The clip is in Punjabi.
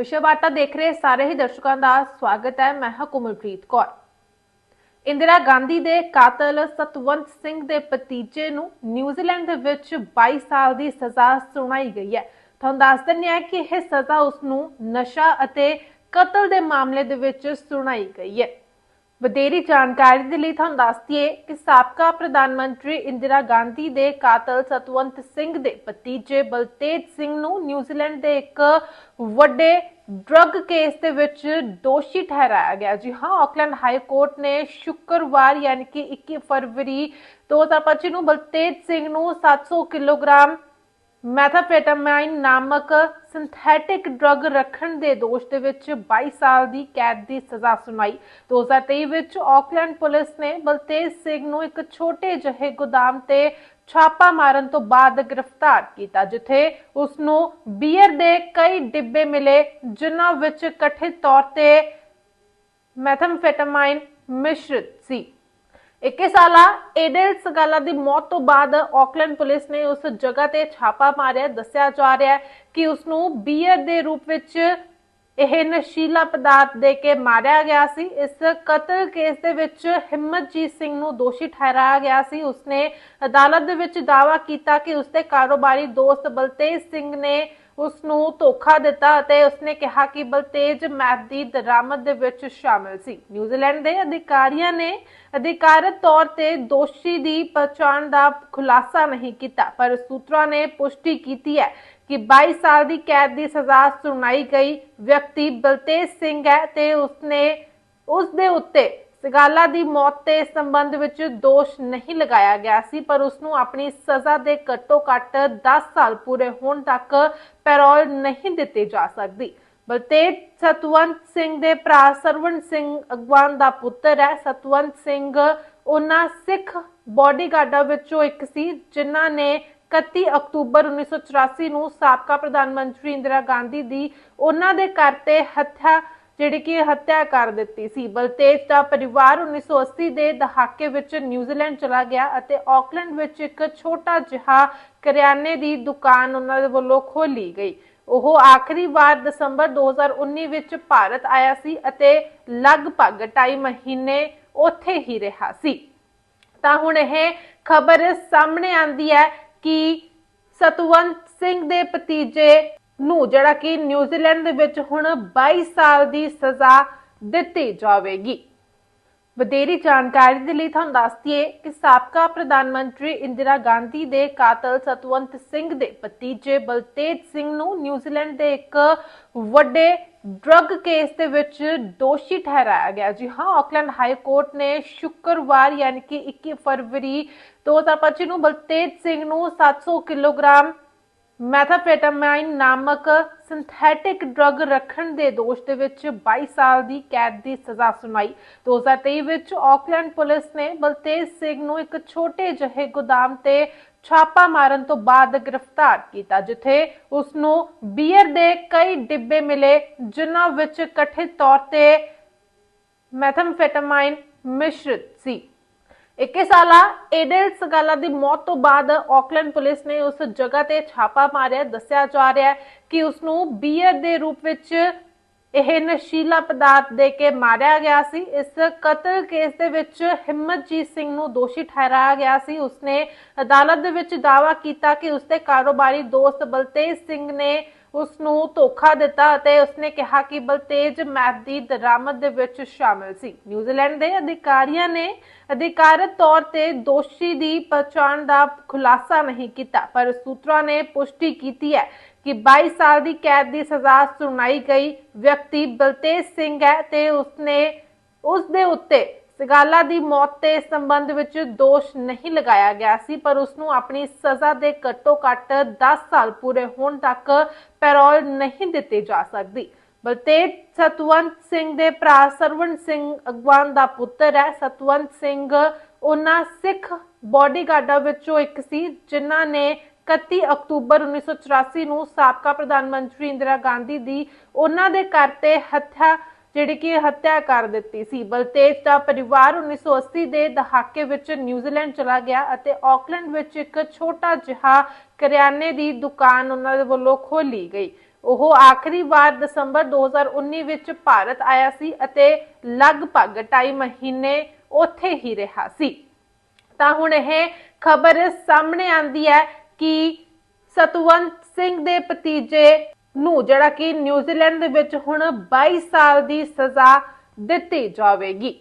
ਵਿਸ਼ਵ ਵਾਰਤਾ ਦੇਖ ਰਹੇ ਸਾਰੇ ਹੀ ਦਰਸ਼ਕਾਂ ਦਾ ਸਵਾਗਤ ਹੈ। ਮੈਂ ਹਾਂ ਕੋਮਲਪ੍ਰੀਤ ਕੌਰ। ਇੰਦਰਾ ਗਾਂਧੀ ਦੇ ਕਾਤਲ ਸਤਵੰਤ ਸਿੰਘ ਦੇ ਭਤੀਜੇ ਨੂੰ ਨਿਊਜ਼ੀਲੈਂਡ ਦੇ ਵਿੱਚ 22 ਸਾਲ ਦੀ ਸਜ਼ਾ ਸੁਣਾਈ ਗਈ ਹੈ। ਤੁਹਾਨੂੰ ਦੱਸ ਦਿੰਦੇ ਹਾਂ ਕਿ ਇਹ ਸਜ਼ਾ ਉਸ ਨੂੰ ਨਸ਼ਾ ਅਤੇ ਕਤਲ ਦੇ ਮਾਮਲੇ ਦੇ ਵਿੱਚ ਸੁਣਾਈ ਗਈ ਹੈ। ਵਧੇਰੀ ਜਾਣਕਾਰੀ ਦੇ ਲਈ ਤੁਹਾਨੂੰ ਦੱਸ ਦਈਏ ਕਿ ਸਾਬਕਾ ਪ੍ਰਧਾਨ ਮੰਤਰੀ ਇੰਦਰਾ ਗਾਂਧੀ ਦੇ ਕਾਤਲ ਸਤਵੰਤ ਸਿੰਘ ਦੇ ਭਤੀਜੇ ਬਲਤੇਜ ਸਿੰਘ ਨੂੰ ਨਿਊਜ਼ੀਲੈਂਡ ਦੇ ਇੱਕ ਵੱਡੇ ਡਰੱਗ ਕੇਸ ਦੇ ਵਿੱਚ ਦੋਸ਼ੀ ਠਹਿਰਾਇਆ ਗਿਆ। ਜੀ ਹਾਂ ਆਕਲੈਂਡ ਹਾਈ ਕੋਰਟ ਨੇ ਸ਼ੁੱਕਰਵਾਰ ਯਾਨੀ ਕਿ 21 ਫਰਵਰੀ 2025 ਨੂੰ ਬਲਤੇਜ ਸਿੰਘ ਨੂੰ 700 ਕਿਲੋਗ੍ਰਾਮ ਮੈਥਾਫੈਟਾਮਾਈਨ ਨਾਮਕ ਸਿੰਥੈਟਿਕ ਡਰੱਗ ਰੱਖਣ ਦੇ ਦੋਸ਼ ਦੇ ਵਿੱਚ 22 ਸਾਲ ਦੀ ਕੈਦ ਦੀ ਸਜ਼ਾ ਸੁਣਾਈ। 2023 ਵਿੱਚ ਆਕਲੈਂਡ ਪੁਲਿਸ ਨੇ ਬਲਤੇਜ ਸਿੰਘ ਨੂੰ ਇੱਕ ਛੋਟੇ ਜਿਹੇ ਗੋਦਾਮ ਤੇ ਛਾਪਾ ਮਾਰਨ ਤੋਂ ਬਾਅਦ ਗ੍ਰਿਫਤਾਰ ਕੀਤਾ, ਜਿੱਥੇ ਉਸ ਨੂੰ ਬੀਅਰ ਦੇ ਕਈ ਡਿੱਬੇ ਮਿਲੇ, ਜਿਨ੍ਹਾਂ ਵਿੱਚ ਕਥਿਤ ਤੌਰ ਤੇ ਮੈਥਾਮਫੈਟਾਮਾਈਨ ਮਿਸ਼ਰਿਤ ਸੀ। 21 ਸਾਲਾ ਏਡਲ ਸਗਾਲਾ ਦੀ ਮੌਤ ਤੋਂ ਬਾਅਦ ਆਕਲੈਂਡ ਪੁਲਿਸ ਨੇ ਉਸ ਜਗ੍ਹਾ ਤੇ ਛਾਪਾ ਮਾਰਿਆ, ਦੱਸਿਆ ਜਾ ਰਿਹਾ ਹੈ ਕਿ ਉਸ ਨੂੰ ਬੀਅਰ ਦੇ ਰੂਪ ਵਿੱਚ ਇਹ ਨਸ਼ੀਲਾ ਪਦਾਰਥ ਦੇ ਕੇ ਮਾਰਿਆ ਗਿਆ ਸੀ। ਇਸ ਕਤਲ ਕੇਸ ਦੇ ਵਿੱਚ ਹਿੰਮਤਜੀਤ ਸਿੰਘ ਨੂੰ ਦੋਸ਼ੀ ਠਹਿਰਾਇਆ ਗਿਆ ਸੀ। ਉਸਨੇ ਅਦਾਲਤ ਦੇ ਵਿੱਚ ਦਾਅਵਾ ਕੀਤਾ ਕਿ ਉਸਦੇ ਕਾਰੋਬਾਰੀ ਦੋਸਤ ਬਲਤੇਜ ਸਿੰਘ ਨੇ ਉਸ ਨੂੰ ਧੋਖਾ ਦਿੱਤਾ ਅਤੇ ਉਸਨੇ ਕਿਹਾ ਕਿ ਬਲਤੇਜ ਮੈਥ ਦੀ ਦਰਾਮਦ ਦੇ ਵਿੱਚ ਸ਼ਾਮਿਲ ਸੀ। ਨਿਊਜ਼ੀਲੈਂਡ ਦੇ ਅਧਿਕਾਰੀਆਂ ਨੇ ਅਧਿਕਾਰਤ ਤੌਰ ਤੇ ਦੋਸ਼ੀ ਦੀ ਪਛਾਣ ਦਾ ਖੁਲਾਸਾ ਨਹੀਂ ਕੀਤਾ, ਪਰ ਸੂਤਰਾਂ ਨੇ ਪੁਸ਼ਟੀ ਕੀਤੀ ਹੈ ਕਿ 22 ਸਾਲ ਦੀ ਕੈਦ ਦੀ ਸਜ਼ਾ ਸੁਣਾਈ ਗਈ ਵਿਅਕਤੀ ਬਲਤੇਜ ਸਿੰਘ ਹੈ ਤੇ ਉਸਨੇ ਉਸ ਦੇ ਉੱਤੇ ਸਗਾਲਾ ਦੀ ਮੌਤ ਦੇ ਸੰਬੰਧ ਵਿੱਚ ਦੋਸ਼ ਨਹੀਂ ਲਗਾਇਆ ਗਿਆ ਸੀ, ਪਰ ਉਸ ਨੂੰ ਆਪਣੀ ਸਜ਼ਾ ਦੇ ਘੱਟੋ ਘੱਟ 10 ਸਾਲ ਪੂਰੇ ਹੋਣ ਤੱਕ ਪੈਰੋਲ ਨਹੀਂ ਦਿੱਤੀ ਜਾ ਸਕਦੀ। ਬਲਤੇਜ ਸਤਵੰਤ ਸਿੰਘ ਦੇ ਭਰਾ ਸਰਵਣ ਸਿੰਘ ਅਗਵਾਨ ਦਾ ਪੁੱਤਰ ਹੈ। ਸਤਵੰਤ ਸਿੰਘ ਉਹਨਾਂ ਸਿੱਖ ਬਾਡੀਗਾਰਡਾਂ ਵਿੱਚੋਂ ਇੱਕ ਸੀ, ਜਿਨ੍ਹਾਂ ਨੇ 31 ਅਕਤੂਬਰ 1984 ਨੂੰ ਸਾਬਕਾ ਪ੍ਰਧਾਨ ਮੰਤਰੀ ਇੰਦਰਾ ਗਾਂਧੀ ਦੀ ਉਹਨਾਂ ਦੇ ਘਰ ਤੇ ਹੱਤਿਆ ਜਿਹੜੀ ਕਿ ਹੱਤਿਆ ਕਰ ਦਿੱਤੀ ਸੀ। ਬਲਤੇਜ ਦਾ ਪਰਿਵਾਰ 1980 ਦੇ ਦਹਾਕੇ ਵਿੱਚ ਨਿਊਜ਼ੀਲੈਂਡ ਚਲਾ ਗਿਆ ਅਤੇ ਆਕਲੈਂਡ ਵਿੱਚ ਇੱਕ ਛੋਟਾ ਜਿਹਾ ਕਰਿਆਨੇ ਦੀ ਦੁਕਾਨ ਉਹਨਾਂ ਦੇ ਵੱਲੋਂ ਖੋਲੀ ਗਈ। ਉਹ ਆਖਰੀ ਵਾਰ ਦਸੰਬਰ 2019 ਵਿੱਚ ਭਾਰਤ ਆਇਆ ਸੀ ਅਤੇ ਲਗਭਗ 2.5 ਮਹੀਨੇ ਉੱਥੇ ਹੀ ਰਿਹਾ ਸੀ। ਤਾਂ ਹੁਣ ਇਹ ਖਬਰ ਸਾਹਮਣੇ ਆਂਦੀ ਹੈ ਕਿ ਸਤਵੰਤ ਸਿੰਘ ਦੇ ਭਤੀਜੇ ਨੂੰ, ਜਿਹੜਾ ਕਿ ਨਿਊਜ਼ੀਲੈਂਡ ਦੇ ਵਿੱਚ ਹੁਣ 22 ਸਾਲ ਦੀ ਸਜ਼ਾ ਦਿੱਤੀ ਜਾਵੇਗੀ। ਵਧੇਰੀ ਜਾਣਕਾਰੀ ਦੇ ਲਈ ਤੁਹਾਨੂੰ ਦੱਸ ਦਈਏ ਕਿ ਸਾਬਕਾ ਪ੍ਰਧਾਨ ਮੰਤਰੀ ਇੰਦਰਾ ਗਾਂਧੀ ਦੇ ਕਾਤਲ ਸਤਵੰਤ ਸਿੰਘ ਦੇ ਭਤੀਜੇ ਬਲਤੇਜ ਸਿੰਘ ਨੂੰ ਨਿਊਜ਼ੀਲੈਂਡ ਦੇ ਇੱਕ ਵੱਡੇ ਡਰੱਗ ਕੇਸ ਦੇ ਵਿੱਚ ਦੋਸ਼ੀ ਠਹਿਰਾਇਆ ਗਿਆ। ਜੀ ਹਾਂ ਆਕਲੈਂਡ ਹਾਈ ਕੋਰਟ ਨੇ ਸ਼ੁੱਕਰਵਾਰ, ਯਾਨੀ ਕਿ 21 ਫਰਵਰੀ 2025 ਨੂੰ ਬਲਤੇਜ ਸਿੰਘ ਨੂੰ 700 ਕਿਲੋਗ੍ਰਾਮ ਮੈਥਾਫੈਟਾਮਾਈਨ ਨਾਮਕ ਸਿੰਥੈਟਿਕ ਡਰੱਗ ਰੱਖਣ ਦੇ ਦੋਸ਼ ਦੇ ਵਿੱਚ 22 ਸਾਲ ਦੀ ਕੈਦ ਦੀ ਸਜ਼ਾ ਸੁਣਾਈ 2023 ਵਿੱਚ ਆਕਲੈਂਡ ਪੁਲਿਸ ਨੇ ਬਲਤੇਜ ਸਿੰਘ ਨੂੰ ਇੱਕ ਛੋਟੇ ਜਿਹੇ ਗੋਦਾਮ ਤੇ ਛਾਪਾ ਮਾਰਨ ਤੋਂ ਬਾਅਦ ਗ੍ਰਿਫਤਾਰ ਕੀਤਾ, ਜਿੱਥੇ ਉਸ ਨੂੰ ਬੀਅਰ ਦੇ ਕਈ ਡਿੱਬੇ ਮਿਲੇ, ਜਿਨ੍ਹਾਂ ਵਿੱਚ ਕਥਿਤ ਤੌਰ ਤੇ ਮੈਥਾਮਫੈਟਾਮਾਈਨ ਮਿਸ਼ਰਿਤ ਸੀ। 21 ਸਾਲਾ ਏਡਲ ਸਗਾਲਾ ਦੀ ਮੌਤ ਤੋਂ ਬਾਅਦ ਆਕਲੈਂਡ ਪੁਲਿਸ ਨੇ ਉਸ ਜਗ੍ਹਾ ਤੇ ਛਾਪਾ ਮਾਰਿਆ, ਦੱਸਿਆ ਜਾ ਰਿਹਾ ਹੈ ਕਿ ਉਸ ਨੂੰ ਬੀਅਰ ਦੇ ਰੂਪ ਵਿੱਚ ਇਹ ਨਸ਼ੀਲਾ ਪਦਾਰਥ ਦੇ ਕੇ ਮਾਰਿਆ ਗਿਆ ਸੀ। ਇਸ ਕਤਲ ਕੇਸ ਦੇ ਵਿੱਚ ਹਿੰਮਤਜੀਤ ਸਿੰਘ ਨੂੰ ਦੋਸ਼ੀ ਠਹਿਰਾਇਆ ਗਿਆ ਸੀ। ਉਸਨੇ ਅਦਾਲਤ ਦੇ ਵਿੱਚ ਦਾਅਵਾ ਕੀਤਾ ਕਿ ਉਸਦੇ ਕਾਰੋਬਾਰੀ ਦੋਸਤ ਬਲਤੇਜ ਸਿੰਘ ਨੇ ਉਸ ਨੂੰ ਧੋਖਾ ਦਿੱਤਾ ਅਤੇ ਉਸਨੇ ਕਿਹਾ ਕਿ ਬਲਤੇਜ ਮੈਥ ਦੀ ਦਰਾਮਦ ਦੇ ਵਿੱਚ ਸ਼ਾਮਿਲ ਸੀ। ਨਿਊਜ਼ੀਲੈਂਡ ਦੇ ਅਧਿਕਾਰੀਆਂ ਨੇ ਅਧਿਕਾਰਤ ਤੌਰ ਤੇ ਦੋਸ਼ੀ ਦੀ ਪਛਾਣ ਦਾ ਖੁਲਾਸਾ ਨਹੀਂ ਕੀਤਾ, ਪਰ ਸੂਤਰਾਂ ਨੇ ਪੁਸ਼ਟੀ ਕੀਤੀ ਹੈ ਕਿ 22 ਸਾਲ ਦੀ ਕੈਦ ਦੀ ਸਜ਼ਾ ਸੁਣਾਈ ਗਈ ਵਿਅਕਤੀ ਬਲਤੇਜ ਸਿੰਘ ਹੈ ਤੇ ਉਸਨੇ ਉਸ ਦੇ ਉੱਤੇ ਸਗਾਲਾ ਦੀ ਮੌਤ ਦੇ ਸੰਬੰਧ ਵਿੱਚ ਦੋਸ਼ ਨਹੀਂ ਲਗਾਇਆ ਗਿਆ ਸੀ, ਪਰ ਉਸ ਨੂੰ ਆਪਣੀ ਸਜ਼ਾ ਦੇ ਘੱਟੋ ਘੱਟ 10 ਸਾਲ ਪੂਰੇ ਹੋਣ ਤੱਕ ਪੈਰੋਲ ਨਹੀਂ ਦਿੱਤੀ ਜਾ ਸਕਦੀ। ਬਲਤੇਜ ਸਤਵੰਤ ਸਿੰਘ ਦੇ ਭਰਾ ਸਰਵਣ ਸਿੰਘ ਅਗਵਾਨ ਦਾ ਪੁੱਤਰ ਹੈ। ਸਤਵੰਤ ਸਿੰਘ ਉਹਨਾਂ ਸਿੱਖ ਬਾਡੀਗਾਰਡਾਂ ਵਿੱਚੋਂ ਇੱਕ ਸੀ, ਜਿਨ੍ਹਾਂ ਨੇ 31 ਅਕਤੂਬਰ 1984 ਨੂੰ ਸਾਬਕਾ ਪ੍ਰਧਾਨ ਮੰਤਰੀ ਇੰਦਰਾ ਗਾਂਧੀ ਦੀ ਉਹਨਾਂ ਦੇ ਘਰ ਤੇ ਹੱਤਿਆ ਜਿਹੜੀ ਕਿ ਹੱਤਿਆ ਕਰ ਦਿੱਤੀ ਸੀ। ਬਲਤੇਜ ਦਾ ਪਰਿਵਾਰ 1980 ਦੇ ਦਹਾਕੇ ਵਿੱਚ ਨਿਊਜ਼ੀਲੈਂਡ ਚਲਾ ਗਿਆ ਅਤੇ ਆਕਲੈਂਡ ਵਿੱਚ ਇੱਕ ਛੋਟਾ ਜਿਹਾ ਕਰਿਆਨੇ ਦੀ ਦੁਕਾਨ ਉਹਨਾਂ ਦੇ ਵੱਲੋਂ ਖੋਲੀ ਗਈ। ਉਹ ਆਖਰੀ ਵਾਰ ਦਸੰਬਰ 2019 ਵਿੱਚ ਭਾਰਤ ਆਇਆ ਸੀ ਅਤੇ ਲਗਭਗ 2.5 ਮਹੀਨੇ ਉੱਥੇ ਹੀ ਰਿਹਾ ਸੀ। ਤਾਂ ਹੁਣ ਇਹ ਖਬਰ ਸਾਹਮਣੇ ਆਂਦੀ ਹੈ ਕਿ ਸਤਵੰਤ ਸਿੰਘ ਦੇ ਭਤੀਜੇ ਨੂੰ ਜਿਹੜਾ ਕਿ ਨਿਊਜ਼ੀਲੈਂਡ ਦੇ ਵਿੱਚ ਹੁਣ 22 ਸਾਲ ਦੀ ਸਜ਼ਾ ਦਿੱਤੀ ਜਾਵੇਗੀ।